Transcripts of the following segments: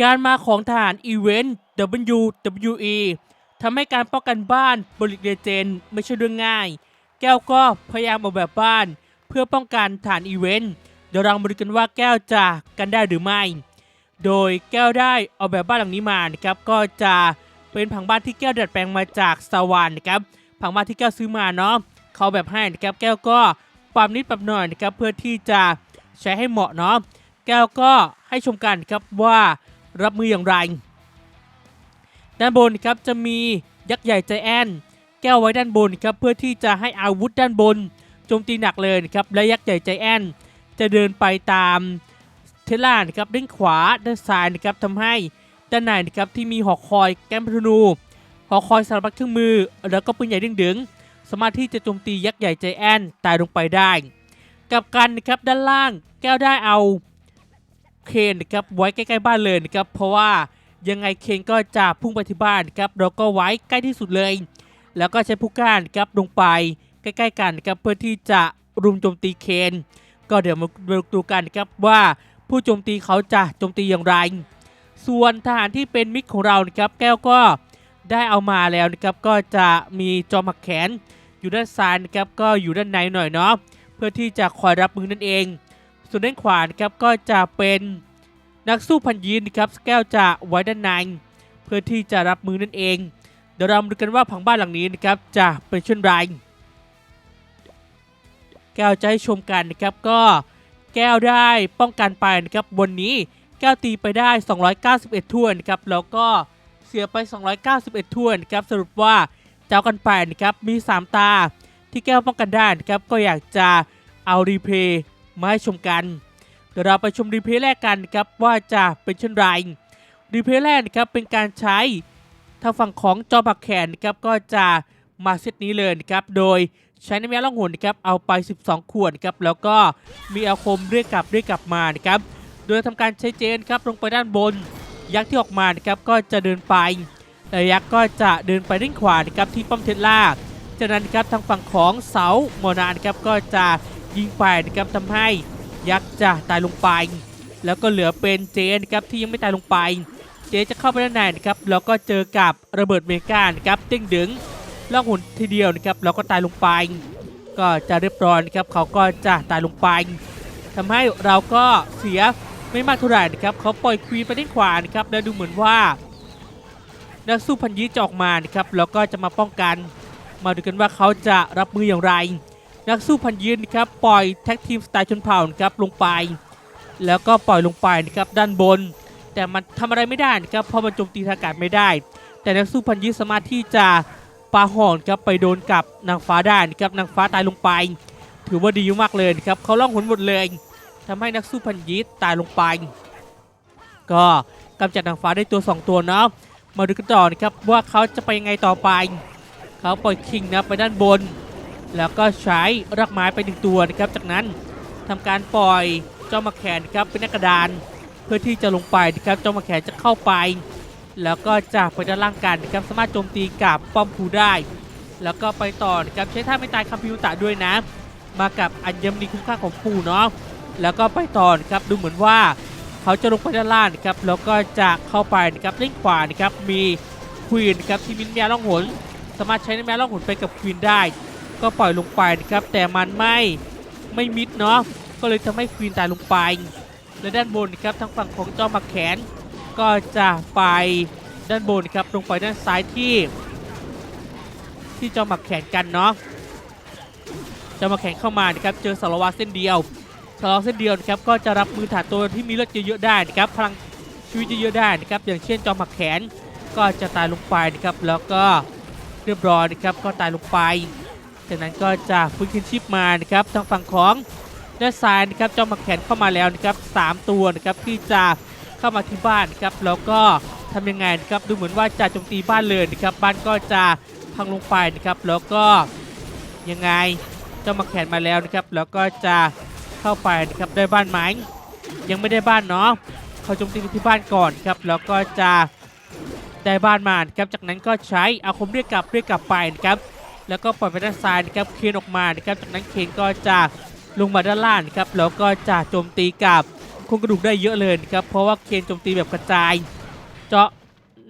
การมาของทหารอีเวนต์ WWE ทำให้การป้องกันบ้านบริเดเจนไม่ใช่เรื่องง่าย แก้วก็พยายามออกแบบบ้าน เพื่อป้องกันฐานอีเวนต์ เดี๋ยวเรามาดูกันว่าแก้วจะกันได้หรือไม่ โดยแก้วได้ออกแบบบ้านหลังนี้มานะครับก็จะเป็นผังบ้านที่แก้วดัดแปลงมาจากสวรรค์นะครับผังบ้านที่แก้วซื้อมาเนาะเขาแบบให้นะครับแก้วก็ปรับนิดปรับหน่อยนะครับเพื่อที่จะใช้ให้เหมาะเนาะแก้วก็ให้ชมกันครับว่า รับมืออย่างไรด้านบนครับจะมียักษ์ใหญ่ใจแอนแก้วไว้ด้านบนครับเพื่อที่จะให้อาวุธด้านบนโจมตีหนักเลยนะครับและยักษ์ใหญ่ใจแอนจะเดินไปตามเทล่านะครับด้านขวาด้านซ้ายนะครับทำให้ด้านในนะครับที่มีหอคอยแก้มธนูหอคอยสารพัดเครื่องมือ แล้วก็ปืนใหญ่ดึงๆสามารถที่จะโจมตียักษ์ใหญ่ใจแอนตายลงไปได้ กับกันนะครับด้านล่างแก้วได้เอา เคนนะครับไว้ใกล้ๆบ้านเลยนะครับเพราะว่ายังไงเคนก็จะพุ่งไปที่บ้านครับเราก็ไว้ใกล้ที่สุดเลย แล้วก็ใช้ผู้ก้านครับลงไปใกล้ๆกันครับเพื่อที่จะรุมโจมตีเคน ก็เดี๋ยวมาดูกันครับว่าผู้โจมตีเขาจะโจมตีอย่างไร ส่วนทหารที่เป็นมิตรของเรานะครับแก้วก็ได้เอามาแล้วนะครับก็จะมีจอมหักแขนอยู่ด้านซ้ายนะครับก็อยู่ด้านในหน่อยเนาะเพื่อที่จะคอยรับมือนั่นเอง ส่วนด้านขวานครับก็จะเป็นนักสู้พันยีนครับแก้วจะไว้ด้านในเพื่อที่จะรับมือนั่นเอง เดี๋ยวเรามาดูกันว่าผังบ้านหลังนี้นะครับจะเป็นเช่นไรแก้วจะให้ชมกันนะครับก็แก้วได้ป้องกันไปนะครับบนนี้แก้วตีไปได้ 291ถ้วนครับแล้วก็เสียไป 291ถ้วนครับสรุปว่าเจ้ากันไปนะครับมี 3 ตาที่แก้วป้องกันได้นะครับก็อยากจะเอารีเพย์ มาให้ชมกัน เดี๋ยวเราไปชมรีเพลย์แรกกันนะครับว่าจะเป็นเช่นไรรีเพลย์แรกนะครับเป็นการใช้ทางฝั่งของจอบักแขนนะครับก็จะมาเซตนี้เลยครับโดยใช้น้ำยาล่องหนนะครับเอาไป 12 ขวดครับแล้วก็มีอาคมเรียกกลับเรียกกลับมานะครับโดยทำการใช้เจนครับลงไปด้านบน ยักษ์ที่ออกมานะครับก็จะเดินไปแต่ยักษ์ก็จะเดินไปด้านขวานะครับที่ป้อมเทสลาจากนั้นครับทางฝั่งของเสาโมนานครับก็จะ ยิงไปนะครับทำให้ยักษ์จะตายลงไป แล้วก็เหลือเป็นเจนะครับที่ยังไม่ตายลงไป เจจะเข้าไปด้านในนะครับแล้วก็เจอกับระเบิดเมกานะครับเต้งดึงล่องหุ่นทีเดียวนะครับแล้วก็ตายลงไป ก็จะเรียบร้อยนะครับเขาก็จะตายลงไปทำให้เราก็เสียไม่มากเท่าไหร่นะครับเขาปล่อยควีนไปด้านขวานะครับแล้วดูเหมือนว่านักสู้พันยีจะออกมานะครับแล้วก็จะมาป้องกัน มาดูกันว่าเขาจะรับมืออย่างไร นักสู้พันยืนนะครับปล่อยแท็กทีมสไตล์ชนเผ่านครับลงไป แล้วก็ปล่อยลงไปนะครับด้านบน แต่มันทำอะไรไม่ได้นะครับเพราะมันโจมตีทางอากาศไม่ได้ แต่นักสู้พันยืนสามารถที่จะปาหอนครับไปโดนกับนางฟ้าได้นะครับนางฟ้าตายลงไป ถือว่าดีมากเลยครับเขาล่องหนหมดเลยทำให้นักสู้พันยีตายลงไป ก็กำจัดนางฟ้าได้ตัว 2 ตัวเนาะมาดูกันต่อนะครับว่าเขาจะไปยังไงต่อไป เขาปล่อยคิงนะไปด้านบน แล้วก็ใช้รากไม้ไปหนึ่งตัวนะครับ จากนั้นทำการปล่อยเจ้ามาแขนครับเป็นนักกระดานเพื่อที่จะลงไปนะครับเจ้ามาแขนจะเข้าไป แล้วก็จะไปด้านล่างกันนะครับสามารถโจมตีกับป้อมผูได้ แล้วก็ไปต่อนะครับใช้ท่าไม่ตายคัมพิวตะด้วยนะ มากับอัญมณีคุ้มค่าของผูเนาะแล้วก็ไปต่อนะครับดูเหมือนว่าเขาจะลงไปด้านล่างนะครับแล้วก็จะเข้าไปนะครับเล่นขวานะครับมีควีนนะครับที่มินแมวล่องหนสามารถใช้น้ำแมวล่องหนไปกับควีนได้ ก็ปล่อยลงไปนะครับ แต่มันไม่ไม่มิดเนาะก็เลยทำให้ควีนตายลงไป และด้านบนนะครับทางฝั่งของเจ้ามักแขน ก็จะไปด้านบนครับลงไปด้านซ้ายที่ ที่เจ้ามักแขนกันเนาะเจ้ามักแขนเข้ามานะครับเจอสารวัตรเส้นเดียวสารวัตรเส้นเดียวนะครับก็จะรับมือถาตัวที่มีเลือดเยอะๆได้นะครับพลังชีวิตเยอะๆได้นะครับอย่างเช่นจ้าหมักแขนก็จะตายลงไปนะครับแล้วก็เรียบร้อยนะครับก็ตายลงไป จากนั้นก็จะฟื้นคืนชีพมานะครับทางฝั่งของด้านซ้ายนะครับเจ้ามาแขนเข้ามาแล้วนะครับสามตัวนะครับที่จะเข้ามาที่บ้านครับแล้วก็ทำยังไงนะครับดูเหมือนว่าจะโจมตีบ้านเลยนะครับบ้านก็จะพังลงไปนะครับแล้วก็ยังไงเจ้ามาแขนมาแล้วนะครับแล้วก็จะเข้าไปนะครับได้บ้านไหมยังไม่ได้บ้านเนาะเขาโจมตีไปที่บ้านก่อนครับแล้วก็จะได้บ้านมาครับจากนั้นก็ใช้อาคมเรียกกลับเรียกกลับไปนะครับ แล้วก็ปล่อยไปด้านซ้ายนะครับเคนออกมานะครับจากนั้นเคนก็จะลงมาด้านล่างครับแล้วก็จะโจมตีกับโครงกระดูกได้เยอะเลยครับเพราะว่าเคนโจมตีแบบกระจาย เจาะ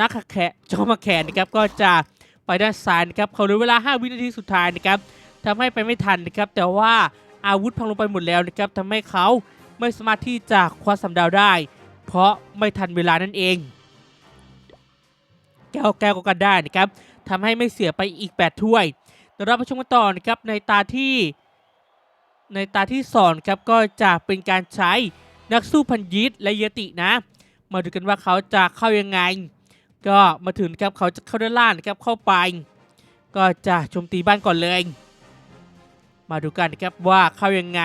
นักแขะเจาะมาแขนนะครับก็จะไปด้านซ้ายนะครับเขาเหลือเวลา 5 วินาทีสุดท้ายนะครับทำให้ไปไม่ทันนะครับแต่ว่าอาวุธพังลงไปหมดแล้วนะครับทำให้เขาไม่สามารถที่จะคว้าสำดาวได้ เพราะไม่ทันเวลานั่นเอง แก้วแก้วก็กันได้นะครับ ทำให้ไม่เสียไปอีก 8 ถ้วยเดี๋ยวเราไปชมกันต่อนะครับในตาที่ในตาที่สองครับก็จะเป็นการใช้นักสู้พันยิตและเยตินะ มาดูกันว่าเขาจะเข้ายังไง ก็มาถึงครับเขาจะเข้าด้านล่างครับเข้าไป ก็จะโจมตีบ้านก่อนเลย มาดูกันนะครับว่าเข้ายังไง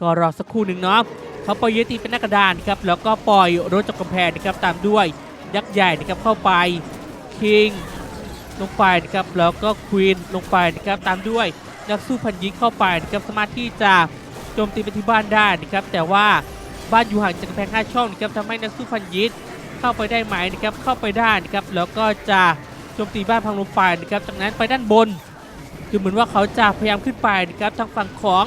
ก็รอสักครู่หนึ่งเนาะเขาปล่อยเยติเป็นหนักกระดานครับแล้วก็ปล่อยรถจากกำแพงนะครับตามด้วย ยักษ์ใหญ่นะครับเข้าไปคิงลงไปนะครับแล้วก็ควีนลงไปนะครับตามด้วยนักสู้พันยิงเข้าไปนะครับสามารถที่จะโจมตีไปที่บ้านได้นะครับแต่ว่าบ้านอยู่ห่างจากกำแพงห้าช่องนะครับทำให้นักสู้พันยิงเข้าไปได้ไหมนะครับเข้าไปได้นะครับแล้วก็จะโจมตีบ้านพังลงไปนะครับจากนั้นไปด้านบนคือเหมือนว่าเขาจะพยายามขึ้นไปนะครับทางฝั่งของ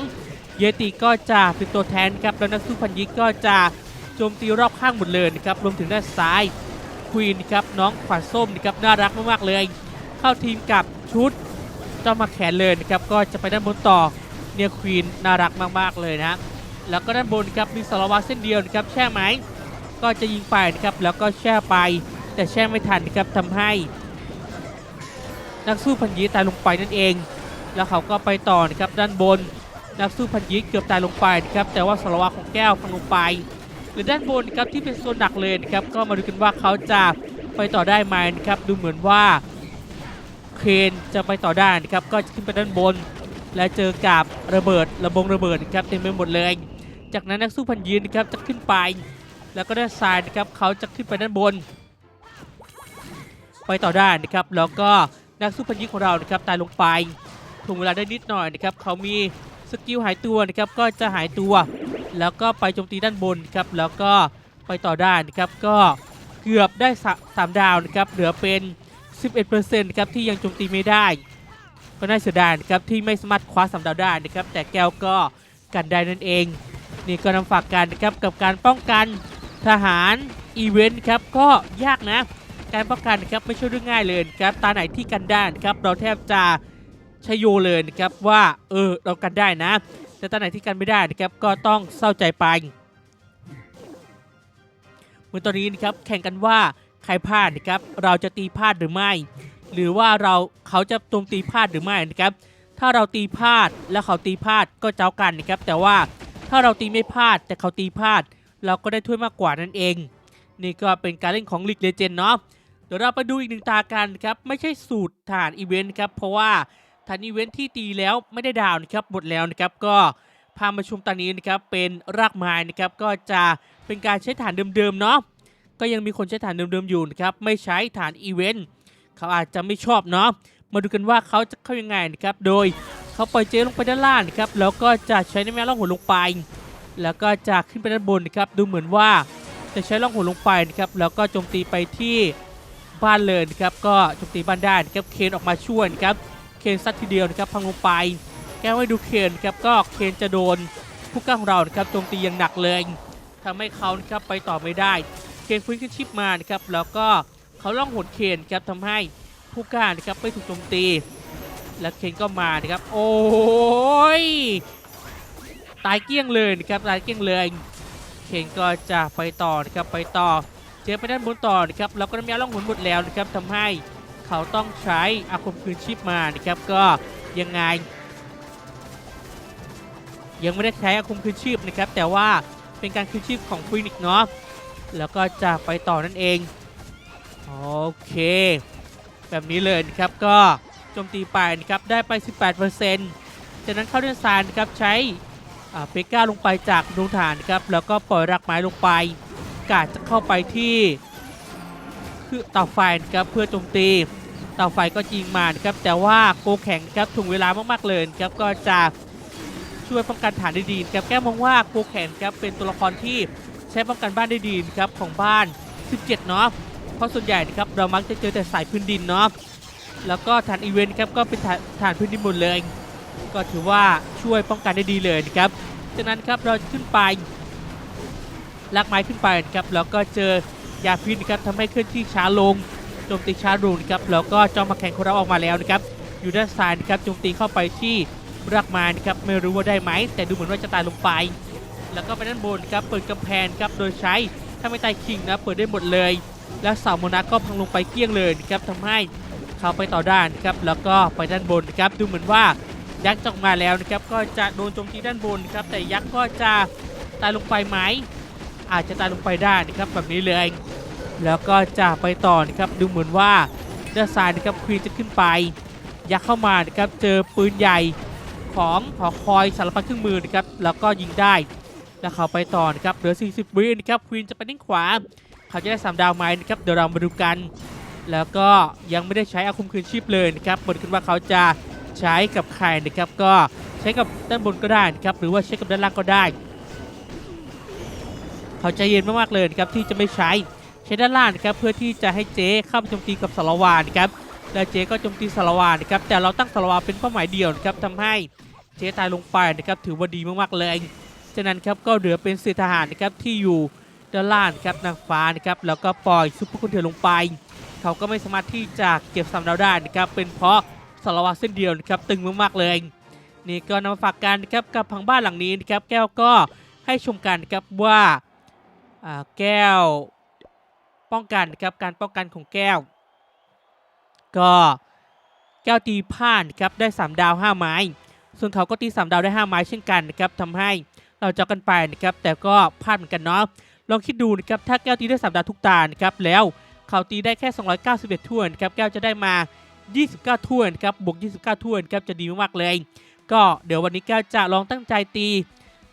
เยติก็จะเป็นตัวแทนครับแล้วนักสู้พันยิกก็จะโจมตีรอบข้างหมดเลยนะครับรวมถึงด้านซ้าย ควีนครับน้องขวัญส้มนะครับน่ารักมากๆเลย เข้าทีมกับชุดเจ้ามาแขนเลยนะครับก็จะไปด้านบนต่อเนี่ยควีนน่ารักมากๆเลยนะแล้วก็ด้านบนครับมีสารวัตรเส้นเดียวนะครับแช่ไหมก็จะยิงไปนะครับแล้วก็แช่ไป แต่แช่ไม่ทันนะครับทำให้ นักสู้พันยีตายลงไปนั่นเอง แล้วเขาก็ไปต่อนะครับด้านบน นักสู้พันยิกเกือบตายลงไปนะครับแต่ว่าสารวัตรของแก้วพังลงไป หรือด้านบนครับที่เป็นโซนหนักเลยนะครับก็มาดูกันว่าเขาจะไปต่อได้ไหมนะครับดูเหมือนว่าเคนจะไปต่อได้นะครับก็จะขึ้นไปด้านบน และเจอกับระเบิดระบงระเบิดนะครับเต็มไปหมดเลย จากนั้นนักสู้พันยีนะครับจะขึ้นไป แล้วก็ด้านซ้ายนะครับเขาจะขึ้นไปด้านบน ไปต่อได้นะครับแล้วก็นักสู้พันยิกของเรานะครับตายลงไปถ่วงเวลาได้นิดหน่อยนะครับเขามีสกิลหายตัวนะครับก็จะหายตัว แล้วก็ไปโจมตีด้านบนครับแล้วก็ไปต่อได้นะครับก็เกือบได้สามดาวนะครับเหลือเป็น 11%นะครับที่ยังโจมตีไม่ได้ก็น่าเสียดายครับที่ไม่สามารถคว้าสามดาวได้นะครับแต่แก้วก็กันได้นั่นเอง นี่ก็นำฝากกันนะครับกับการป้องกันทหารอีเวนต์ครับก็ยากนะ การป้องกันนะครับไม่ใช่เรื่องง่ายเลยครับตาไหนที่กันได้นะครับเราแทบจะชโยเลยนะครับว่าเออเรากันได้นะ แต่ตอนไหนที่กันไม่ได้นะครับก็ต้องเศร้าใจไปเหมือนตอนนี้นะครับแข่งกันว่าใครพลาดนะครับเราจะตีพลาดหรือไม่ หรือว่าเราเขาจะตรงตีพลาดหรือไม่นะครับ ถ้าเราตีพลาดแล้วเขาตีพลาดก็เจ้ากันนะครับ แต่ว่าถ้าเราตีไม่พลาดแต่เขาตีพลาด เราก็ได้ถ้วยมากกว่านั่นเอง นี่ก็เป็นการเล่นของลีกเลเจนเนาะเดี๋ยวเราไปดูอีกหนึ่งตากันครับไม่ใช่สูตรฐานอีเวนต์ครับเพราะว่า ฐานอีเวนท์ที่ตีแล้วไม่ได้ดาวนะครับหมดแล้วนะครับก็พามาชมตอนนี้นะครับเป็นรากไม้นะครับก็จะเป็นการใช้ฐานเดิมๆเนาะก็ยังมีคนใช้ฐานเดิมๆอยู่นะครับไม่ใช้ฐานอีเวนต์เขาอาจจะไม่ชอบเนาะมาดูกันว่าเขาจะเข้ายังไงนะครับโดยเขาปล่อยเจลงไปด้านล่างนะครับแล้วก็จะใช้ในแม่ล่องหนลงไป แล้วก็จะขึ้นไปด้านบนนะครับดูเหมือนว่าจะใช้ล่องหนลงไปนะครับแล้วก็โจมตีไปที่บ้านเลยนะครับก็โจมตีบ้านได้นะครับเคนออกมาช่วยนะครับ เคนซัดทีเดียวนะครับพังลงไป แก้วให้ดูเคนครับก็เคนจะโดนผู้กล้าของเรานะครับโจมตีอย่างหนักเลยทำให้เขานะครับไปต่อไม่ได้ เคนฟื้นขึ้นชีพมานะครับแล้วก็เขาล่องหนเคนครับทำให้ผู้กล้านะครับไม่ถูกโจมตี แล้วเคนก็มานะครับ โอ้ยตายเกลี้ยงเลยนะครับตายเกลี้ยงเลยเคนก็จะไปต่อนะครับไปต่อเจอไปด้านบนต่อนะครับแล้วก็น้ำยาล่องหนหมดแล้วนะครับทำให้ เขาต้องใช้อาคมคืนชีพมานะครับก็ยังไง ยังไม่ได้ใช้อาคมคืนชีพนะครับ แต่ว่าเป็นการคืนชีพของฟินิกเนาะแล้วก็จะไปต่อนั่นเอง โอเค แบบนี้เลยนะครับก็โจมตีไปนะครับได้ไป 18%จากนั้นเข้าเดือนซานนะครับใช้เปก้าลงไปจากดวงฐานนะครับแล้วก็ปล่อยรากไม้ลงไปกาดจะเข้าไปที่คือเต่าไฟนะครับเพื่อโจมตี เต่าไฟก็ยิงมานครับแต่ว่าโกแข็งครับถ่วงเวลามากๆเลยครับก็จะช่วยป้องกันฐานได้ดีครับแก้มองว่าโกแข็งครับเป็นตัวละครที่ใช้ป้องกันบ้านได้ดีครับของบ้าน 17 เนาะเพราะส่วนใหญ่นะครับเรามักจะเจอแต่สายพื้นดินเนาะแล้วก็ฐานอีเวนต์ครับก็เป็นฐานฐานพื้นดินหมดเลย ก็ถือว่าช่วยป้องกันได้ดีเลยนะครับจากนั้นครับเราขึ้นไปลากไม้ขึ้นไปครับแล้วก็เจอยาพิษครับทำให้เคลื่อนที่ช้าลง โจมตีชาลงนะครับแล้วก็จอมมาแข่งของเราออกมาแล้วนะครับอยู่ด้านซ้ายนะครับโจมตีเข้าไปที่รากม้นะครับไม่รู้ว่าได้ไหมแต่ดูเหมือนว่าจะตายลงไป แล้วก็ไปด้านบนครับเปิดกำแพงครับโดยใช้ถ้าไม่ตายคิงนะเปิดได้หมดเลย แล้วเสาโมนาก็พังลงไปเกลี้ยงเลยนะครับทำให้เขาไปต่อด้านครับแล้วก็ไปด้านบนครับดูเหมือนว่ายักษ์จอกมาแล้วนะครับก็จะโดนโจมตีด้านบนครับแต่ยักษ์ก็จะตายลงไปไหมอาจจะตายลงไปได้นะครับแบบนี้เลย แล้วก็จะไปต่อนะครับดูเหมือนว่าเด้านซ้ายนะครับควีนจะขึ้นไป ยักเข้ามานะครับเจอปืนใหญ่ของหอคอยสารพัดเครื่องมือนะครับแล้วก็ยิงได้ แล้วเขาไปต่อนะครับเหลือ 40 วินะครับควีนจะไปด้านขวา เขาจะได้ 3 ดาวไหมนะครับเดี๋ยวเรามาดูกัน แล้วก็ยังไม่ได้ใช้อาคมคืนชีพเลยนะครับบนขึ้นว่าเขาจะใช้กับใครนะครับก็ใช้กับด้านบนก็ได้นะครับหรือว่าใช้กับด้านล่างก็ได้ เขาใจเย็นมากๆเลยนะครับที่จะไม่ใช้ ช้ด้านล่างนะครับเพื่อที่จะให้เจ๊เข้าไปโจมตีกับสารวานครับแล้วเจ๊ก็โจมตีสารวานะครับแต่เราตั้งสารวานเป็นเป้าหมายเดียวนะครับทำให้เจ๊ตายลงไปนะครับถือว่าดีมากๆเลยฉะนั้นครับก็เหลือเป็นเศษทหารนะครับที่อยู่ด้านล่างครับนางฟ้านะครับแล้วก็ปล่อยซุปเปอร์คอนเทนลงไป เขาก็ไม่สามารถที่จะเก็บสามดาวได้นะครับเป็นเพราะสารวัตรเส้นเดียวนะครับตึงมากๆเลยนี่ก็นำมาฝากกันนะครับกับพังบ้านหลังนี้นะครับแก้วก็ให้ชมกันนะครับว่าแก้ว ป้องกันนะครับการป้องกันของแก้ว ก็แก้วตีผ่านครับได้ 3 ดาว 5 ไม้ ส่วนเขาก็ตี 3 ดาวได้ 5 ไม้เช่นกันนะครับทำให้เราเจาะกันไปนะครับแต่ก็พลาดเหมือนกันเนาะลองคิดดูนะครับถ้าแก้วตีได้ 3 ดาวทุกตานะครับแล้วเขาตีได้แค่ 291ถ้วนครับแก้วจะได้มา 29ถ้วนครับบวก 29ถ้วนครับจะดีมากๆเลย ก็เดี๋ยววันนี้แก้วจะลองตั้งใจตี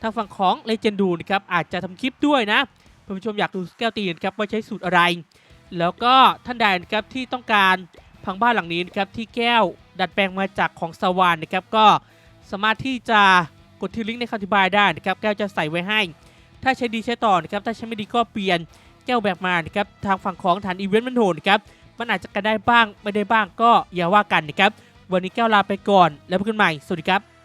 ทางฝั่งของเลเจนดูนะครับอาจจะทำคลิปด้วยนะ คุณผู้ชมอยากดูแก้วตีนครับว่าใช้สูตรอะไร แล้วก็ท่านใดนะครับที่ต้องการพังบ้านหลังนี้นะครับที่แก้วดัดแปลงมาจากของสวรรค์นะครับก็สามารถที่จะกดที่ลิงก์ในคำอธิบายได้นะครับแก้วจะใส่ไว้ให้ ถ้าใช้ดีใช้ต่อนะครับถ้าใช้ไม่ดีก็เปลี่ยนแก้วแบบมานะครับทางฝั่งของฐานอีเวนต์มันโหดนะครับมันอาจจะกันได้บ้างไม่ได้บ้างก็อย่าว่ากันนะครับวันนี้แก้วลาไปก่อนแล้วพบกันใหม่สวัสดีครับ